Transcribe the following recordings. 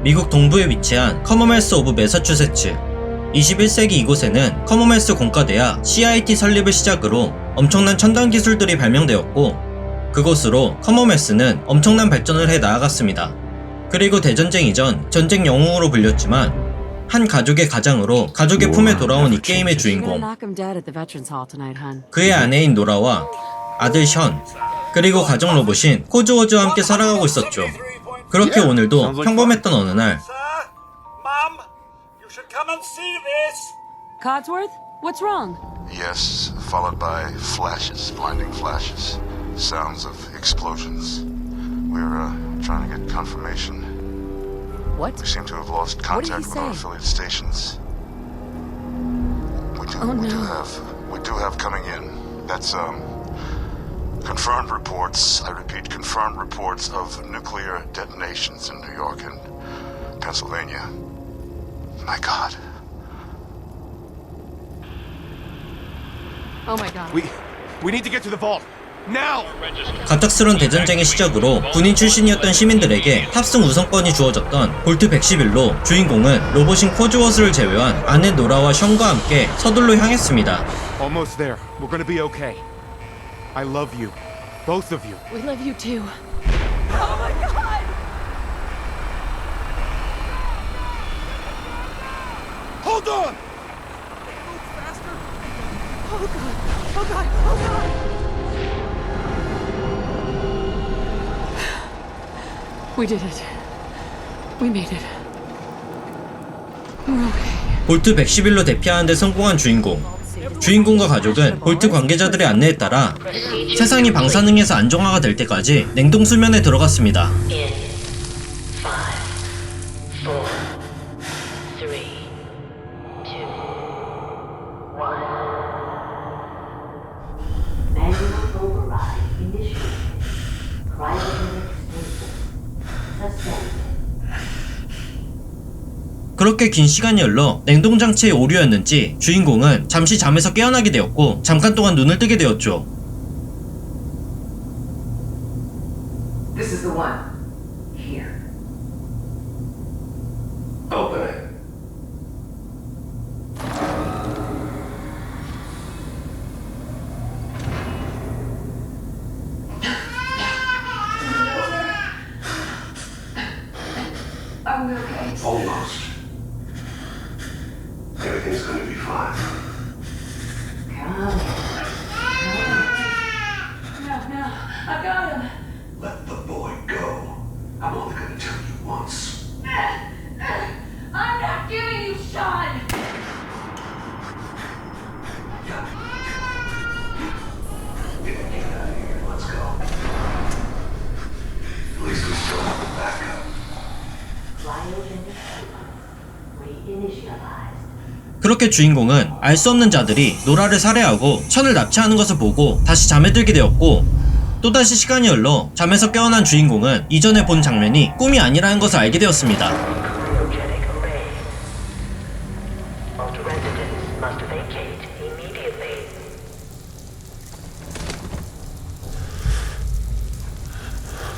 미국 동부에 위치한 커머멜스 오브 매사추세츠. 21세기 이곳에는 커머멜스 공과대학 CIT 설립을 시작으로 엄청난 첨단 기술들이 발명되었고 그곳으로 커머멜스는 엄청난 발전을 해 나아갔습니다. 그리고 대전쟁 이전 전쟁 영웅으로 불렸지만 한 가족의 가장으로 가족의 품에 돌아온 이 게임의 주인공. 그의 아내인 노라와 아들 션 그리고 가정 로봇인 코즈워즈와 함께 살아가고 있었죠. 그렇게 오늘도 평범했던 어느 날 Sir, Mum, you should come and see this. Codsworth, what's wrong? Yes, followed by flashes, blinding flashes, sounds of explosions. We're uh, trying to get confirmation. What? We seem to have lost What did he contact with our say? affiliate stations. We do, Oh, we do no. have, we do have coming in. That's um, confirmed reports. I repeat, confirmed reports of nuclear detonations in New York and Pennsylvania. My God. Oh my god. We we need to get to the vault. Now! 갑작스런 대전쟁의 시작으로 군인 출신이었던 시민들에게 탑승 우선권이 주어졌던 볼트 111로 주인공은 로봇인 코즈워스를 제외한 아내 노라와 션과 함께 서둘러 향했습니다. Almost there. We're gonna be okay. I love you. Both of you. We love you too. Hold on! We did it. We made it. We're okay. 볼트 111로 대피하는 데 성공한 주인공. 주인공과 가족은 볼트 관계자들의 안내에 따라 세상이 방사능에서 안정화가 될 때까지 냉동 수면에 들어갔습니다. 그렇게 긴 시간이 흘러 냉동 장치의 오류였는지 주인공은 잠시 잠에서 깨어나게 되었고 잠깐 동안 눈을 뜨게 되었죠. This is the one. Here. Open it. Are we okay? Almost. Everything's gonna be fine. Come. No, no. I got him. Let the boy go. I'm only gonna tell you once. I'm not giving you Sean. Get out of here. Let's go. At least we still have the backup. Cryogenic super. Reinitialized. 그렇게 주인공은 알 수 없는 자들이 노라를 살해하고 천을 납치하는 것을 보고 다시 잠에 들게 되었고 또다시 시간이 흘러 잠에서 깨어난 주인공은 이전에 본 장면이 꿈이 아니라는 것을 알게 되었습니다.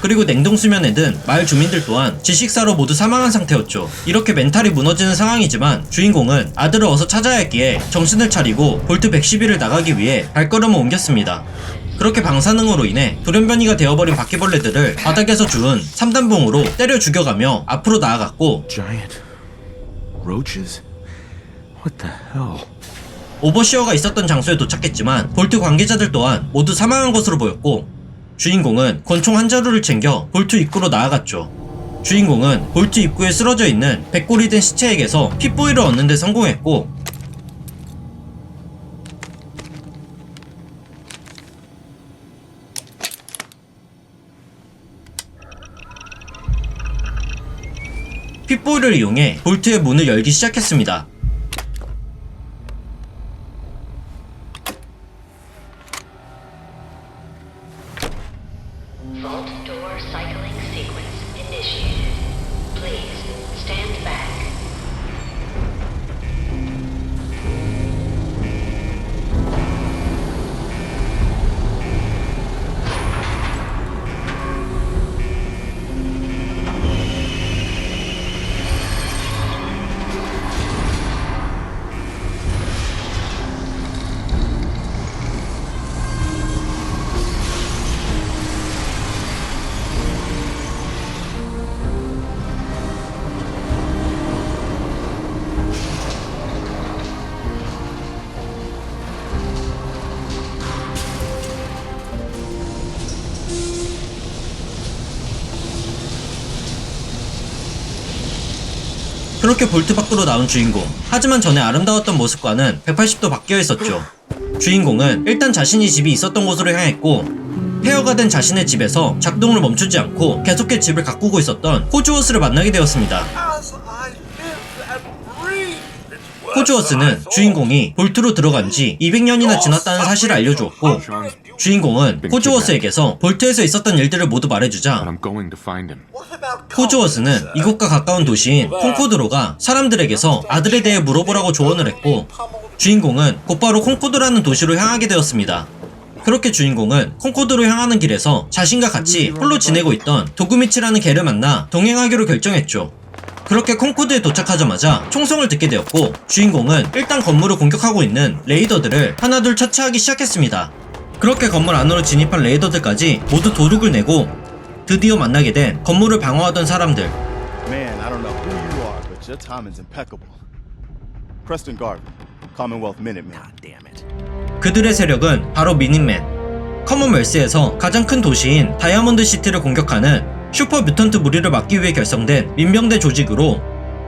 그리고 냉동 수면에 든 마을 주민들 또한 질식사로 모두 사망한 상태였죠. 이렇게 멘탈이 무너지는 상황이지만 주인공은 아들을 어서 찾아야 했기에 정신을 차리고 볼트 111을 나가기 위해 발걸음을 옮겼습니다. 그렇게 방사능으로 인해 돌연변이가 되어버린 바퀴벌레들을 바닥에서 주운 3단봉으로 때려 죽여가며 앞으로 나아갔고? 오버시어가 있었던 장소에 도착했지만 볼트 관계자들 또한 모두 사망한 것으로 보였고 주인공은 권총 한 자루를 챙겨 볼트 입구로 나아갔죠. 주인공은 볼트 입구에 쓰러져 있는 백골이 된 시체에게서 핏보이를 얻는 데 성공했고 핏보이를 이용해 볼트의 문을 열기 시작했습니다. 그렇게 볼트 밖으로 나온 주인공. 하지만 전에 아름다웠던 모습과는 180도 바뀌어 있었죠. 주인공은 일단 자신이 집이 있었던 곳으로 향했고 폐허가 된 자신의 집에서 작동을 멈추지 않고 계속해 집을 가꾸고 있었던 호주워스를 만나게 되었습니다. Thought. 주인공이 볼트로 들어간 지 200년이나 지났다는 사실을 알려주었고 주인공은 호주워스에게서 볼트에서 있었던 일들을 모두 말해주자 sir? 이곳과 가까운 도시인 콩코드로가 사람들에게서 아들에 대해 물어보라고 조언을 했고 주인공은 곧바로 콩코드라는 도시로 향하게 되었습니다. 그렇게 주인공은 콩코드로 향하는 길에서 자신과 같이 홀로 지내고 있던 도구미치라는 개를 만나 동행하기로 결정했죠. 그렇게 콩코드에 도착하자마자 총성을 듣게 되었고 주인공은 일단 건물을 공격하고 있는 레이더들을 하나둘 처치하기 시작했습니다. 그렇게 건물 안으로 진입한 레이더들까지 모두 도둑을 내고 드디어 만나게 된 건물을 방어하던 사람들 Man, I don't know who you are, but your timing's impeccable. Preston Garvey, Commonwealth Minutemen. damn it. 그들의 세력은 바로 미닛맨 커먼웰스에서 가장 큰 도시인 다이아몬드 시티를 공격하는 슈퍼 뮤턴트 무리를 막기 위해 결성된 민병대 조직으로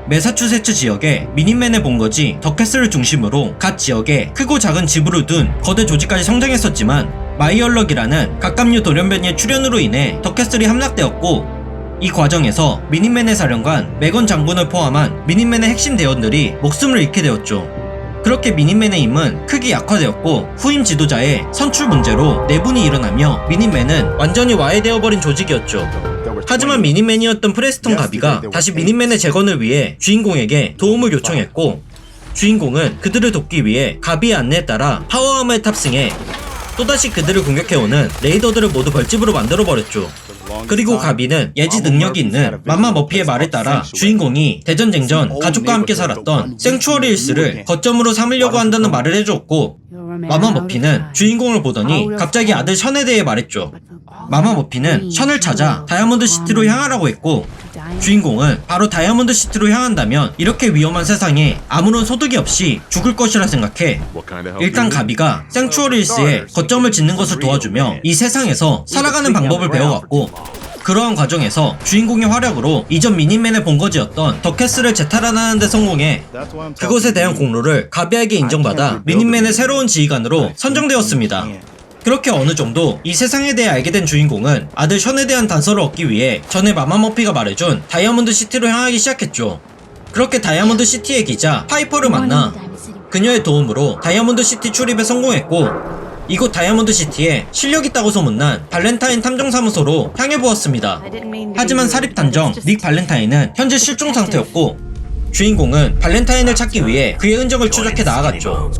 매사추세츠 지역에 미닛맨의 본거지 더캐슬을 중심으로 각 지역에 크고 작은 지부를 둔 거대 조직까지 성장했었지만 마이얼럭이라는 각각류 돌연변이의 출현으로 인해 더캐슬이 함락되었고 이 과정에서 미닛맨의 사령관 맥건 장군을 포함한 미닛맨의 핵심 대원들이 목숨을 잃게 되었죠. 그렇게 미닛맨의 힘은 크게 약화되었고 후임 지도자의 선출 문제로 내분이 일어나며 미닛맨은 완전히 와해되어버린 조직이었죠. Were 하지만 20 미닛맨이었던 프레스턴 가비가 다시 미닛맨의 재건을 위해 주인공에게 도움을 요청했고 주인공은 그들을 돕기 위해 가비의 안내에 따라 파워함에 탑승해 또다시 그들을 공격해오는 레이더들을 모두 벌집으로 만들어버렸죠. 그리고 가비는 예지 능력이 있는 맘마 머피의 말에 따라 주인공이 대전쟁 전 가족과 함께 살았던 생추어리 힐스를 거점으로 삼으려고 한다는 말을 해주었고 마마 머피는 주인공을 보더니 갑자기 아들 션에 대해 말했죠. 마마 머피는 션을 찾아 다이아몬드 시티로 향하라고 했고 주인공은 바로 다이아몬드 시티로 향한다면 이렇게 위험한 세상에 아무런 소득이 없이 죽을 것이라 생각해 일단? 가비가 생추어리스에 거점을 짓는 것을 도와주며 이 세상에서 살아가는 방법을 배워갔고 그러한 과정에서 주인공의 활약으로 이전 미니맨의 본거지였던 더캐스를 재탈환하는 데 성공해 그것에 대한. 공로를 가비에게 인정받아 미니맨의 새로운 지휘관으로 선정되었습니다. 그렇게 어느 정도 이 세상에 대해 알게 된 주인공은 아들 션에 대한 단서를 얻기 위해 전에 마마머피가 말해준 다이아몬드 시티로 향하기 시작했죠. 그렇게 다이아몬드 시티의 기자 파이퍼를 만나 그녀의 도움으로 다이아몬드 시티 출입에 성공했고 이곳 다이아몬드 시티에 실력 있다고 소문난 발렌타인 탐정사무소로 향해 보았습니다. 하지만 사립 탐정 닉 발렌타인은 현재 실종 상태였고 주인공은 발렌타인을 찾기 위해 그의 흔적을 추적해 나아갔죠.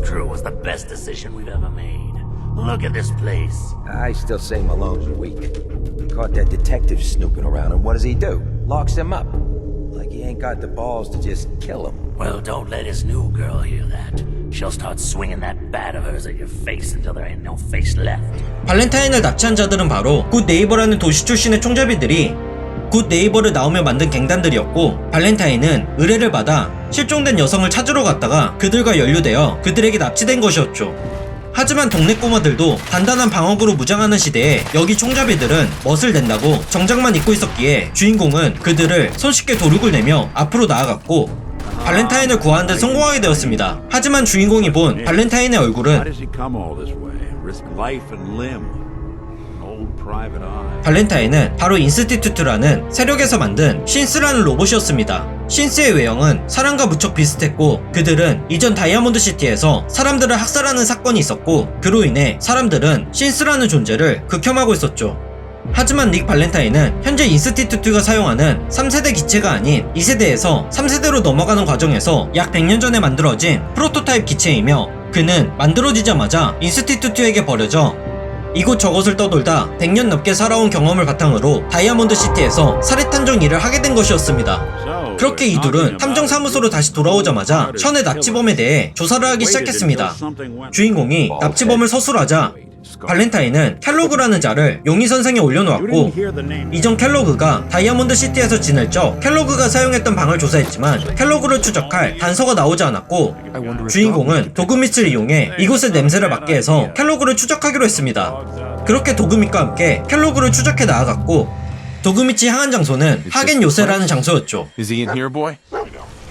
Look at this place. I still say Malone's weak. Caught that detective snooping around, and what does he do? Locks him up. Like he ain't got the balls to just kill him. Well, don't let his new girl hear that. She'll start swinging that bat of hers at your face until there ain't no face left. 발렌타인을 납치한 자들은 바로 굿 네이버라는 도시 출신의 총잡이들이 굿 네이버를 나오며 만든 갱단들이었고 발렌타인은 의뢰를 받아 실종된 여성을 찾으러 갔다가 그들과 연루되어 그들에게 납치된 것이었죠. 하지만 동네 꼬마들도 단단한 방어구로 무장하는 시대에 여기 총잡이들은 멋을 낸다고 정장만 입고 있었기에 주인공은 그들을 손쉽게 도륙을 내며 앞으로 나아갔고 발렌타인을 구하는 데 성공하게 되었습니다. 하지만 주인공이 본 발렌타인의 얼굴은. 발렌타인은 바로 인스티튜트라는 세력에서 만든 신스라는 로봇이었습니다. 신스의 외형은 사람과 무척 비슷했고 그들은 이전 다이아몬드 시티에서 사람들을 학살하는 사건이 있었고 그로 인해 사람들은 신스라는 존재를 극혐하고 있었죠. 하지만 닉 발렌타인은 현재 인스티튜트가 사용하는 3세대 기체가 아닌 2세대에서 3세대로 넘어가는 과정에서 약 100년 전에 만들어진 프로토타입 기체이며 그는 만들어지자마자 인스티튜트에게 버려져 이곳 저곳을 떠돌다 100년 넘게 살아온 경험을 바탕으로 다이아몬드 시티에서 살해 탐정 일을 하게 된 것이었습니다. 그렇게 we're 이 둘은 talking 탐정 about 사무소로 다시 돌아오자마자 션의 납치범에 대해 조사를 하기 시작했습니다. 주인공이 납치범을 서술하자 발렌타인은 켈로그라는 자를 용의 선생에 올려놓았고 이전 켈로그가 다이아몬드 시티에서 지낼 적 켈로그가 사용했던 방을 조사했지만 켈로그를 추적할 단서가 나오지 않았고 주인공은 도그미츠를 이용해 이곳의 냄새를 맡게 해서 켈로그를 추적하기로 했습니다. 그렇게 도그미과 함께 켈로그를 추적해 나아갔고 도그미치 향한 장소는 하겐 요새라는 장소였죠. Is he in here, boy?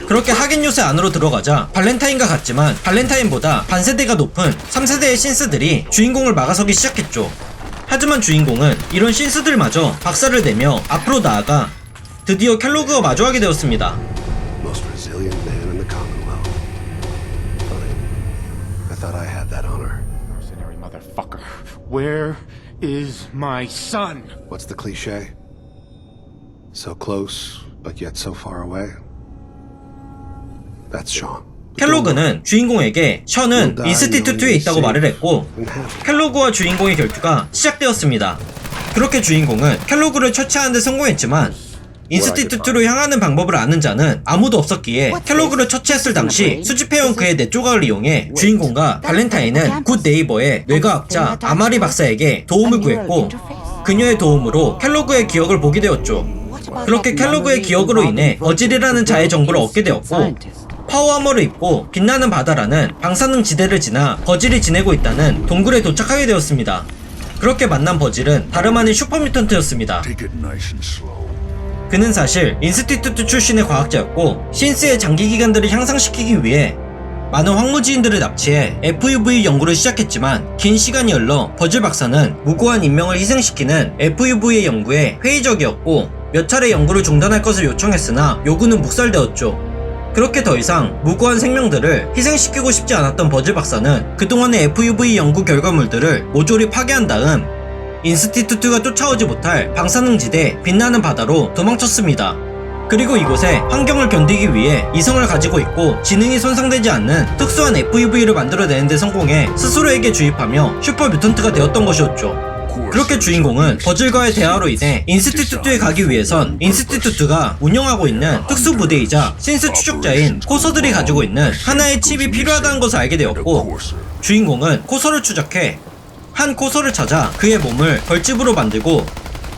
그렇게 하겐 요새 안으로 들어가자 발렌타인과 같지만 발렌타인보다 반세대가 높은 3세대의 신스들이 주인공을 막아서기 시작했죠. 하지만 주인공은 이런 신스들마저 박살을 내며 앞으로 나아가 드디어 켈로그와 마주하게 되었습니다. Where is my son? What's the cliche? So close, but yet so far away? That's Sean. 켈로그는 주인공에게 션은 인스티튜트에 있다고 말을 했고 켈로그와 주인공의 결투가 시작되었습니다. 그렇게 주인공은 켈로그를 처치하는 데 성공했지만 인스티튜트로 향하는 방법을 아는 자는 아무도 없었기에 켈로그를 처치했을 당시 수집해온 그의 뇌 조각을 이용해 주인공과 발렌타인은 굿 네이버의 뇌과학자 아마리 박사에게 도움을 구했고 그녀의 도움으로 켈로그의 기억을 보게 되었죠. 그렇게 켈로그의 기억으로 인해 어질이라는 자의 정보를 얻게 되었고 파워아머를 입고 빛나는 바다라는 방사능 지대를 지나 버질이 지내고 있다는 동굴에 도착하게 되었습니다. 그렇게 만난 버질은 다름 아닌 슈퍼뮤턴트였습니다. 그는 사실 인스티튜트 출신의 과학자였고 신스의 장기 기간들을 향상시키기 위해 많은 황무지인들을 납치해 FUV 연구를 시작했지만 긴 시간이 흘러 버즐 박사는 무고한 인명을 희생시키는 FUV의 연구에 회의적이었고 몇 차례 연구를 중단할 것을 요청했으나 요구는 묵살되었죠. 그렇게 더 이상 무고한 생명들을 희생시키고 싶지 않았던 버즐 박사는 그동안의 FUV 연구 결과물들을 모조리 파괴한 다음 인스티튜트가 쫓아오지 못할 방사능지대 빛나는 바다로 도망쳤습니다. 그리고 이곳에 환경을 견디기 위해 이성을 가지고 있고 지능이 손상되지 않는 특수한 FUV를 만들어내는 데 성공해 스스로에게 주입하며 슈퍼 뮤턴트가 되었던 것이었죠. 그렇게 주인공은 버즐과의 대화로 인해 인스티튜트에 가기 위해선 인스티튜트가 운영하고 있는 특수부대이자 신스 추적자인 코서들이 가지고 있는 하나의 칩이 필요하다는 것을 알게 되었고 주인공은 코서를 추적해 한 코서를 찾아 그의 몸을 벌집으로 만들고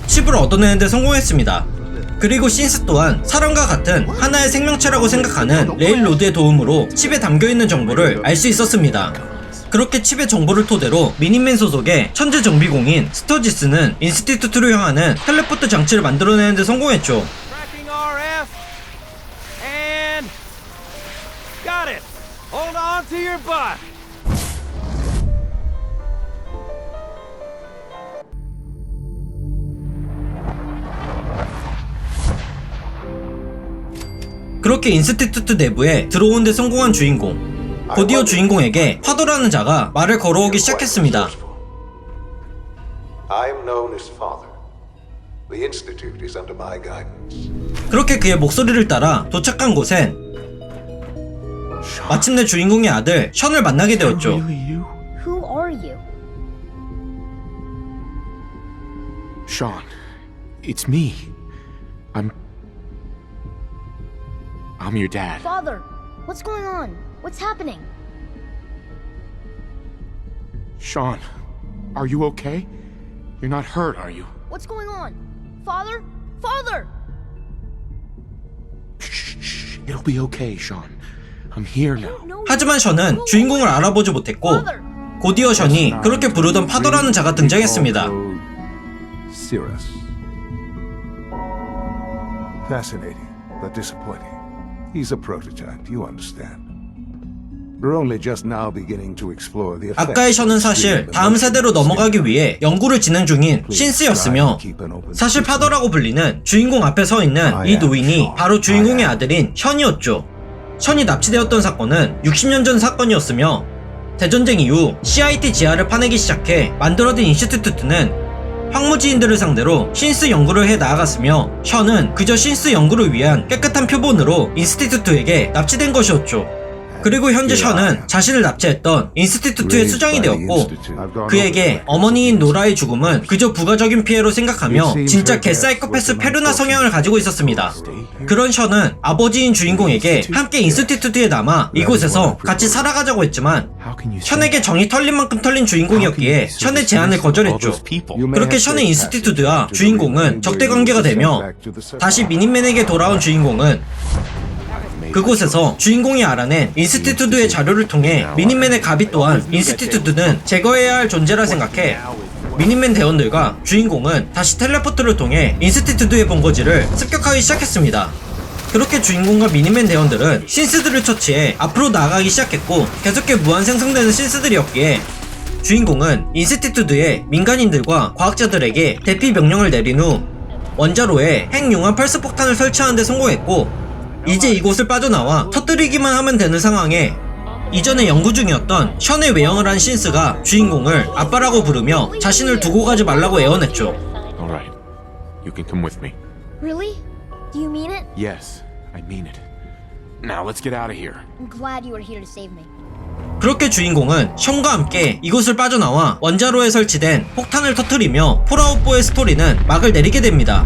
칩을 얻어내는 데 성공했습니다. 그리고 신스 또한 사람과 같은 하나의 생명체라고 생각하는 레일로드의 도움으로 칩에 담겨있는 정보를 알 수 있었습니다. 그렇게 칩의 정보를 토대로 미니맨 소속의 천재 정비공인 스터지스는 인스티튜트로 향하는 텔레포트 장치를 만들어내는 데 성공했죠. 그렇게 인스티튜트 내부에 들어오는 데 성공한 주인공. 곧이어 주인공에게 파도라는 자가 말을 걸어오기 시작했습니다. I am known as Father. The Institute is under my guidance. 그렇게 그의 목소리를 따라 도착한 곳엔 마침내 주인공의 아들 션을 만나게 되었죠. Who are you? Sean, it's me. I'm. I'm your dad. Father, what's going on? What's happening? Sean, are you okay? You're not hurt, are you? What's going on? Father? Father! Shh, it'll be okay, Sean. I'm here now. No. 하지만 션은 주인공을 알아보지 못했고! 곧이어 션이 그렇게 부르던 파도라는 자가 등장했습니다. Cirrus. Fascinating, but disappointing. He's a prototype, you understand. 아까의 션은 사실 다음 세대로 넘어가기 위해 연구를 진행 중인 신스였으며 사실 파더라고 불리는 주인공 앞에 서 있는 이 노인이 바로 주인공의 아들인 션이었죠. 션이 납치되었던 사건은 60년 전 사건이었으며 대전쟁 이후 CIT 지하를 파내기 시작해 만들어진 인스티튜트는 황무지인들을 상대로 신스 연구를 해 나아갔으며 션은 그저 신스 연구를 위한 깨끗한 표본으로 인스티튜트에게 납치된 것이었죠. 그리고 현재 션은 자신을 납치했던 인스티튜트의 수장이 되었고 그에게 어머니인 노라의 죽음은 그저 부가적인 피해로 생각하며 진짜 개사이코패스 페르나 성향을 가지고 있었습니다. 그런 션은 아버지인 주인공에게 함께 인스티튜트에 남아 이곳에서 같이 살아가자고 했지만 션에게 정이 털린 만큼 털린 주인공이었기에 션의 제안을 거절했죠. 그렇게 션의 인스티튜트와 주인공은 적대 관계가 되며 다시 미니맨에게 돌아온 주인공은 그곳에서 주인공이 알아낸 인스티튜드의 자료를 통해 미니맨의 가비 또한 인스티튜드는 제거해야 할 존재라 생각해 미니맨 대원들과 주인공은 다시 텔레포트를 통해 인스티튜드의 본거지를 습격하기 시작했습니다. 그렇게 주인공과 미니맨 대원들은 신스들을 처치해 앞으로 나아가기 시작했고 계속해 무한 생성되는 신스들이었기에 주인공은 인스티튜드의 민간인들과 과학자들에게 대피 명령을 내린 후 원자로에 핵융합 펄스 폭탄을 설치하는 데 성공했고 이제 이곳을 빠져나와 터뜨리기만 하면 되는 상황에 이전에 연구 중이었던 션의 외형을 한 신스가 주인공을 아빠라고 부르며 자신을 두고 가지 말라고 애원했죠. All right. You can come with me. Really? Do you mean it? Yes, I mean it. Now let's get out of here. I'm glad you were here to save me. 그렇게 주인공은 션과 함께 이곳을 빠져나와 원자로에 설치된 폭탄을 터뜨리며 폴아웃보의 스토리는 막을 내리게 됩니다.